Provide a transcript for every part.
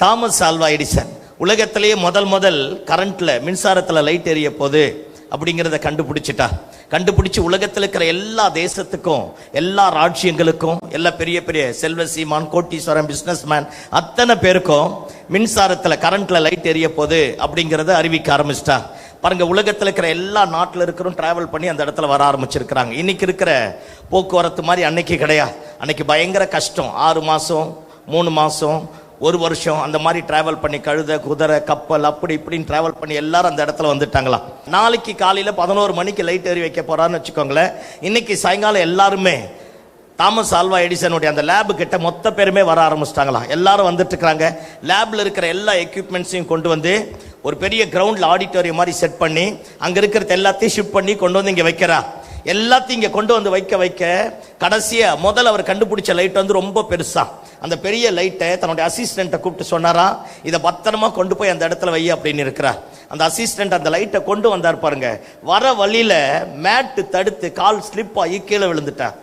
Thomas Alva Edison. உலகத்திலேயே முதல் முதல் கரண்ட்ல மின்சாரத்தில் லைட் எரிய போது அப்படிங்கிறத கண்டுபிடிச்சிட்டா. கண்டுபிடிச்சு உலகத்தில் இருக்கிற எல்லா தேசத்துக்கும் எல்லா ராஜ்யங்களுக்கும் எல்லா பெரிய பெரிய செல்வ சீமான் கோட்டீஸ்வரன் பிஸ்னஸ் மேன் அத்தனை பேருக்கும் மின்சாரத்தில் கரண்ட்ல லைட் எரிய போது அப்படிங்கிறத அறிவிக்க ஆரம்பிச்சிட்டா. பாருங்க உலகத்தில் இருக்கிற எல்லா நாட்டில் இருக்கிறோம் டிராவல் பண்ணி அந்த இடத்துல வர ஆரம்பிச்சிருக்கிறாங்க. இன்னைக்கு இருக்கிற போக்குவரத்து மாதிரி அன்னைக்கு கிடையாது. அன்னைக்கு பயங்கர கஷ்டம். ஆறு மாதம் மூணு மாதம் ஒரு வருஷம் அந்த மாதிரி டிராவல் பண்ணி கழுத குதிரை கப்பல் அப்படி இப்படின்னு டிராவல் பண்ணி எல்லாரும் அந்த இடத்துல வந்துட்டாங்களாம். நாளைக்கு காலையில் பதினோரு மணிக்கு லைட் எறி வைக்க போறான்னு வச்சுக்கோங்களேன். இன்னைக்கு சாயங்காலம் எல்லாருமே தாமஸ் ஆல்வா எடிசனுடைய அந்த லேபு கிட்ட மொத்த பேருமே வர ஆரம்பிச்சிட்டாங்களாம். எல்லாரும் வந்துட்டு இருக்கிறாங்க லேபில் இருக்கிற எல்லா எக்யூப்மெண்ட்ஸையும் கொண்டு வந்து ஒரு பெரிய கிரவுண்டில் ஆடிட்டோரியம் மாதிரி செட் பண்ணி அங்கே இருக்கிறது எல்லாத்தையும் ஷிஃப்ட் பண்ணி கொண்டு வந்து இங்கே வைக்கிறா. எல்லாத்தையும் இங்கே கொண்டு வந்து வைக்க வைக்க கடைசியாக முதல்ல அவர் கண்டுபிடிச்ச லைட் வந்து ரொம்ப பெருசாக அந்த பெரிய லைட்டை தன்னுடைய அசிஸ்டண்ட்டை கூப்பிட்டு சொன்னாரா இதை பத்திரமா கொண்டு போய் அந்த இடத்துல வை அப்படின்னு இருக்கிறார். அந்த அசிஸ்டன்ட் அந்த லைட்டை கொண்டு வந்தார் பாருங்க. வர வழியில மேட்டு தடுத்து கால் ஸ்லிப் ஆகி கீழே விழுந்துட்டார்.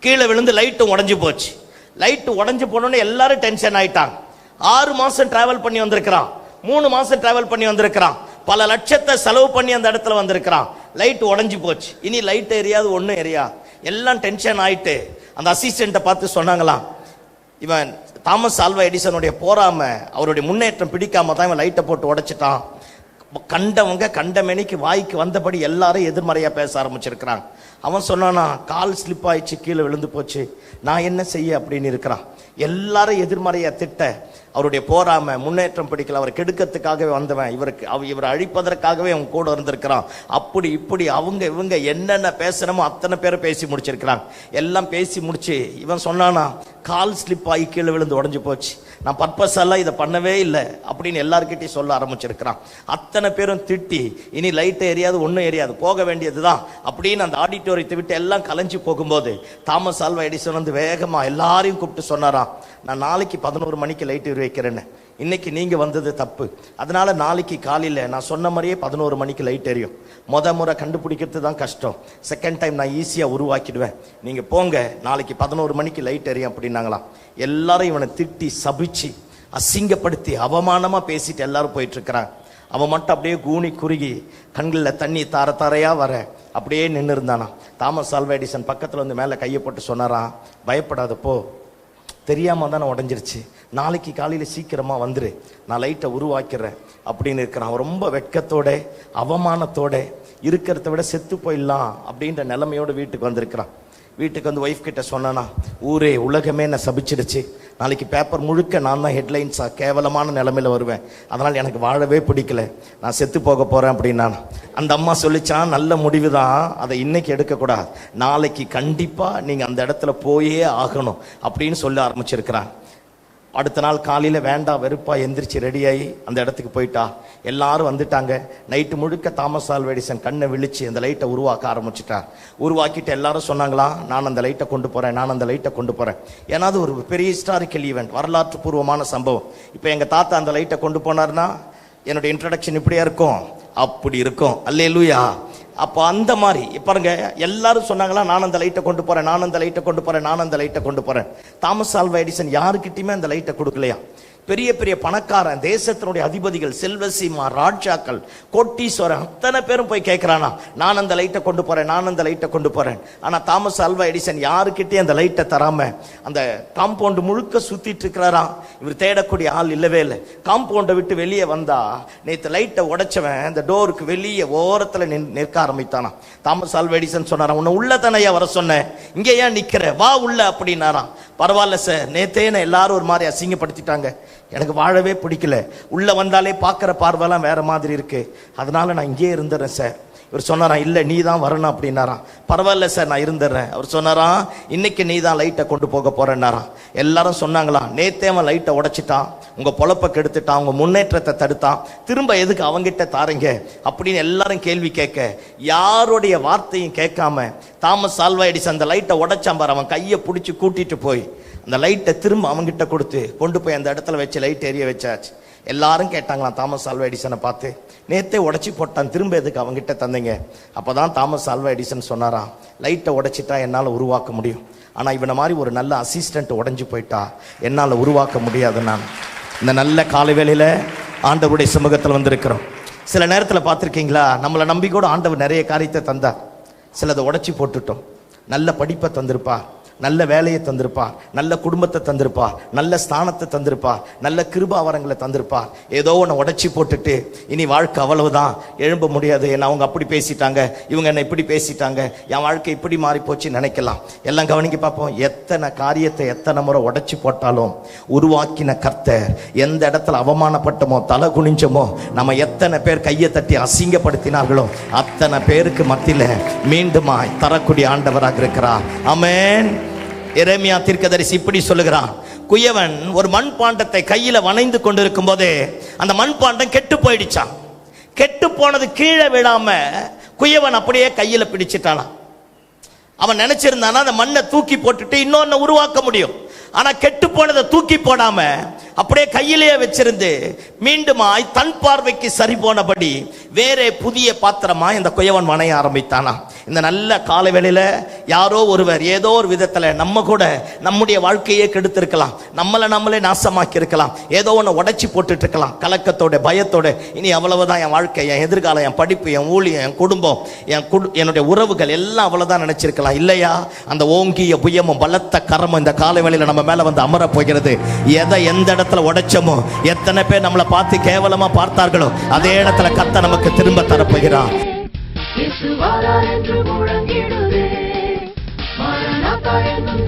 கீழே விழுந்து லைட்டும் உடஞ்சி போச்சு. லைட்டு உடஞ்சி போனோடனே எல்லாரும் டென்ஷன் ஆயிட்டாங்க. ஆறு மாசம் டிராவல் பண்ணி வந்திருக்கிறான். மூணு மாசம் டிராவல் பண்ணி வந்திருக்கிறான். பல லட்சத்தை செலவு பண்ணி அந்த இடத்துல வந்திருக்கிறான். லைட் உடஞ்சி போச்சு. இனி லைட் எரியாது ஒன்றும் எரியா எல்லாம் டென்ஷன் ஆயிட்டு அந்த அசிஸ்டண்ட்டை பார்த்து சொன்னாங்களாம் இவன் தாமஸ் ஆல்வா எடிசனுடைய போராமல் அவருடைய முன்னேற்றம் பிடிக்காம தான் இவன் லைட்டை போட்டு உடைச்சிட்டான். கண்டவங்க கண்டமேனிக்கு வாய்க்கு வந்தபடி எல்லாரும் எதிர்மறையா பேச ஆரம்பிச்சிருக்கிறாங்க. அவன் சொன்னானா கால் ஸ்லிப் ஆயிடுச்சு கீழே விழுந்து போச்சு. நான் என்ன செய்ய? அப்படின்னு இருக்கிறான். எல்லாரும் எதிர்மறையா திட்ட அவருடைய போராம முன்னேற்றம் பிடிக்கல. அவர் கெடுக்கிறதுக்காகவே வந்தவன். இவருக்கு அவ இவரை அழிப்பதற்காகவே அவன் கூட இருந்திருக்கிறான். அப்படி இப்படி அவங்க இவங்க என்னென்ன பேசணுமோ அத்தனை பேரை பேசி முடிச்சிருக்கிறாங்க. எல்லாம் பேசி முடிச்சு இவன் சொன்னானா கால் ஸ்லிப் ஆகி கீழே விழுந்து உடஞ்சி போச்சு. நான் பர்பஸ் எல்லாம் இதை பண்ணவே இல்லை. அப்படின்னு எல்லாருக்கிட்டையும் சொல்ல ஆரம்பிச்சிருக்கிறான். அத்தனை பேரும் திட்டி இனி லைட் எரியாது ஒன்றும் எரியாது போக வேண்டியது தான் அப்படின்னு அந்த ஆடிட்டோரியத்தை விட்டு எல்லாம் கலைஞ்சு போகும்போது தாமஸ் ஆல்வா எடிசன் வந்து வேகமாக எல்லாரையும் கூப்பிட்டு சொன்னாராம் நான் நாளைக்கு பதினோரு மணிக்கு லைட் வைக்கிறேன்னு. இன்னைக்கு நீங்கள் வந்தது தப்பு. அதனால நாளைக்கு காலையில் நான் சொன்ன மாதிரியே பதினோரு மணிக்கு லைட் எரியும். மொத முறை கண்டுபிடிக்கிறது தான் கஷ்டம். செகண்ட் டைம் நான் ஈஸியாக உருவாக்கிடுவேன். நீங்கள் போங்க நாளைக்கு பதினோரு மணிக்கு லைட் எரியும் அப்படின்னாங்களாம். எல்லாரும் இவனை திட்டி சபிச்சு அசிங்கப்படுத்தி அவமானமாக பேசிட்டு எல்லாரும் போயிட்டுருக்கிறான் அவன் மட்டும் அப்படியே கூனி குறுகி கண்களில் தண்ணி தார தாரையாக வர அப்படியே நின்று இருந்தானா தாமஸ் ஆல்வா எடிசன் பக்கத்தில் வந்து மேலே கையை போட்டு சொன்னாரான் பயப்படாத போ. தானே உடஞ்சிருச்சு. நாளைக்கு காலையில் சீக்கிரமாக வந்துரு. நான் லைட்டை உருவாக்கிறேன் அப்படின்னு இருக்கிறான். அவன் ரொம்ப வெட்கத்தோட அவமானத்தோட இருக்கிறத விட செத்து போயிடலாம் அப்படின்ற நிலைமையோட வீட்டுக்கு வந்திருக்கிறான். வீட்டுக்கு வந்து ஒய்ஃப் கிட்ட சொன்னானா ஊரே உலகமே என்னை சபிச்சிடுச்சு. நாளைக்கு பேப்பர் முழுக்க நான் தான் ஹெட்லைன்ஸாக கேவலமான நிலமையில் வருவேன். அதனால் எனக்கு வாழவே பிடிக்கல. நான் செத்து போக போகிறேன் அப்படின்னா அந்த அம்மா சொல்லிச்சான் நல்ல முடிவு தான். அதை இன்னைக்கு எடுக்கக்கூடாது. நாளைக்கு கண்டிப்பாக நீங்கள் அந்த இடத்துல போயே ஆகணும் அப்படின்னு சொல்ல ஆரம்பிச்சிருக்கிறான். அடுத்த நாள் காலையில் வேண்டாம் வெறுப்பா எந்திரிச்சு ரெடியாகி அந்த இடத்துக்கு போயிட்டா. எல்லாரும் வந்துட்டாங்க. நைட்டு முழுக்க தாமஸ் ஆல்வெடிசன் கண்ணை விழிச்சு அந்த லைட்டை உருவாக்க ஆரம்பிச்சிட்டார். உருவாக்கிட்டு எல்லாரும் சொன்னாங்களா நான் அந்த லைட்டை கொண்டு போகிறேன் நான் அந்த லைட்டை கொண்டு போகிறேன் ஏன்னா அது ஒரு பெரிய ஹிஸ்டாரிக்கல் ஈவெண்ட் வரலாற்று பூர்வமான சம்பவம். இப்போ எங்கள் தாத்தா அந்த லைட்டை கொண்டு போனார்னா என்னோட இன்ட்ரடக்ஷன் இப்படியா இருக்கும்? அப்படி இருக்கும். அல்லேலூயா அப்போ அந்த மாதிரி பாருங்க எல்லாரும் சொன்னாங்களா நான் அந்த லைட்டை கொண்டு போறேன் நான் அந்த லைட்டை கொண்டு போறேன் நான் அந்த லைட்டை கொண்டு போறேன். தாமஸ் ஆல்வா எடிசன் யாருக்கிட்டையுமே அந்த லைட்டை கொடுக்கலையா? பெரிய பெரிய பணக்காரன் தேசத்தினுடைய அதிபதிகள் செல்வசீமா ராஜாக்கள் கோட்டீஸ்வரன் அத்தனை பேரும் போய் கேட்குறானா நான் அந்த லைட்டை கொண்டு போகிறேன் நான் அந்த லைட்டை கொண்டு போகிறேன் ஆனால் தாமஸ் அல்வா எடிசன் யாருக்கிட்டே அந்த லைட்டை தராமல் அந்த காம்பவுண்டு முழுக்க சுற்றிட்டு இருக்கிறாராம் இவர் தேடக்கூடிய ஆள் இல்லவே இல்லை. காம்பவுண்டை விட்டு வெளியே வந்தா நேற்று லைட்டை உடைச்சவன் அந்த டோருக்கு வெளியே ஓரத்தில் நின்- நிற்க ஆரம்பித்தானா. தாமஸ் அல்வா எடிசன் சொன்னாராம் உன்னை உள்ள தானையா வர சொன்னேன்? இங்கே ஏன் நிற்கிற வா உள்ள அப்படின்னாராம். பரவாயில்ல சார் நேத்தே என்ன எல்லாரும் ஒரு மாதிரி அசிங்கப்படுத்திட்டாங்க. எனக்கு வாழவே பிடிக்கல. உள்ள வந்தாலே பார்க்குற பார்வைலாம் வேற மாதிரி இருக்கு. அதனால நான் இங்கேயே இருந்துடுறேன் சார் இவர் சொன்னாராம் இல்லை நீ தான் வரணும் அப்படின்னாராம். பரவாயில்ல சார் நான் இருந்துடுறேன். அவர் சொன்னாராம் இன்னைக்கு நீ தான் லைட்டை கொண்டு போக போறேன்னாராம். எல்லாரும் சொன்னாங்களாம் நேத்தே அவன் லைட்டை உடைச்சிட்டான். உங்க பொழப்ப கெடுத்துட்டான். உங்க முன்னேற்றத்தை தடுத்தான். திரும்ப எதுக்கு அவங்கிட்ட தாரீங்க? அப்படின்னு எல்லாரும் கேள்வி கேட்க யாருடைய வார்த்தையும் கேட்காம தாமஸ் ஆல்வா எடிசன் அந்த லைட்டை உடைச்சான் பார் அவன் கையை பிடிச்சி கூட்டிட்டு போய். அந்த லைட்டை திரும்ப அவங்ககிட்ட கொடுத்து கொண்டு போய் அந்த இடத்துல வச்சு லைட் எரிய வச்சாச்சு. எல்லாரும் கேட்டாங்களாம் தாமஸ் ஆல்வா எடிசனை பார்த்து. நேத்தே உடைச்சி போட்டான் திரும்ப எதுக்கு அவங்ககிட்ட தந்தீங்க? அப்போ தான் தாமஸ் ஆல்வா எடிசன் சொன்னாராம் லைட்டை உடைச்சிட்டா என்னால் உருவாக்க முடியும். ஆனால் இவனை மாதிரி ஒரு நல்ல அசிஸ்டன்ட் உடஞ்சி போயிட்டா என்னால் உருவாக்க முடியாது நான். இந்த நல்ல காலை வேளையில ஆண்டவருடைய சமூகத்தில் வந்திருக்கிறோம். சில நேரத்தில் பார்த்துருக்கீங்களா? நம்மளை நம்பி கூட ஆண்டவர் நிறைய காரியத்தை தந்தார். சிலதை உடச்சி போட்டுட்டோம். நல்ல படிப்பை தந்திருப்பா. நல்ல வேலையை தந்திருப்பார் நல்ல குடும்பத்தை தந்திருப்பார் நல்ல ஸ்தானத்தை தந்திருப்பார் நல்ல கிருபாவரங்களை தந்திருப்பார் ஏதோ ஒன்று உடச்சி போட்டுட்டு இனி வாழ்க்கை அவ்வளவுதான் எழும்ப முடியாது. என்ன அவங்க அப்படி பேசிட்டாங்க இவங்க என்ன இப்படி பேசிட்டாங்க என் வாழ்க்கை இப்படி மாறி போச்சு நினைக்கலாம். எல்லாம் கவனிக்க பார்ப்போம். எத்தனை காரியத்தை எத்தனை முறை உடச்சி போட்டாலும் உருவாக்கின கர்த்தர் எந்த இடத்துல அவமானப்பட்டமோ தலை குனிஞ்சமோ நம்ம எத்தனை பேர் கையை தட்டி அசிங்கப்படுத்தினார்களோ அத்தனை பேருக்கு மத்தியில் மீண்டுமாய் தரக்கூடிய ஆண்டவராக இருக்கிறார். அமேன் எரேமியா தீர்க்கதரிசி இப்படி சொல்லுகிறான். குயவன் ஒரு மண்பாண்டத்தை கையில் வணைந்து கொண்டிருக்கும் போதே அந்த மண்பாண்டம் கெட்டு போயிடுச்சான் கெட்டு போனது கீழே விழாம குயவன் அப்படியே கையில் பிடிச்சிட்டானான் அவன் நினைச்சிருந்தானா அந்த மண்ணை தூக்கி போட்டுட்டு இன்னொன்னு உருவாக்க முடியும். ஆனா கெட்டு போனதை தூக்கி போடாம அப்படியே கையிலேயே வச்சிருந்து மீண்டுமாய் தன் பார்வைக்கு சரி போனபடி வேற புதிய பாத்திரமாய் இந்த குயவன் வணைய ஆரம்பித்தானா. இந்த நல்ல கால வேளையில யாரோ ஒருவர் ஏதோ ஒரு விதத்துல நம்ம கூட நம்முடைய வாழ்க்கையே கெடுத்திருக்கலாம். நம்மளை நம்மளே நாசமாக்கி இருக்கலாம் ஏதோ ஒன்று உடைச்சி போட்டுட்டு இருக்கலாம் கலக்கத்தோட பயத்தோட. இனி அவ்வளவுதான் என் வாழ்க்கை என் எதிர்காலம் என் படிப்பு என் ஊழியம் என் குடும்பம் என் குடு என்னுடைய உறவுகள் எல்லாம் அவ்வளவுதான் நினைச்சிருக்கலாம். இல்லையா? அந்த ஓங்கிய புயமும் பலத்த கரமும் இந்த காலை வேளையில நம்ம மேல வந்து அமர போகிறது. எதை எந்த இடத்துல உடைச்சோமோ? எத்தனை பேர் நம்மளை பார்த்து கேவலமா பார்த்தார்களோ? அதே இடத்துல கத்த நமக்கு திரும்ப தரப்போகிறான் என்று முழங்கிடுதே. என்னும்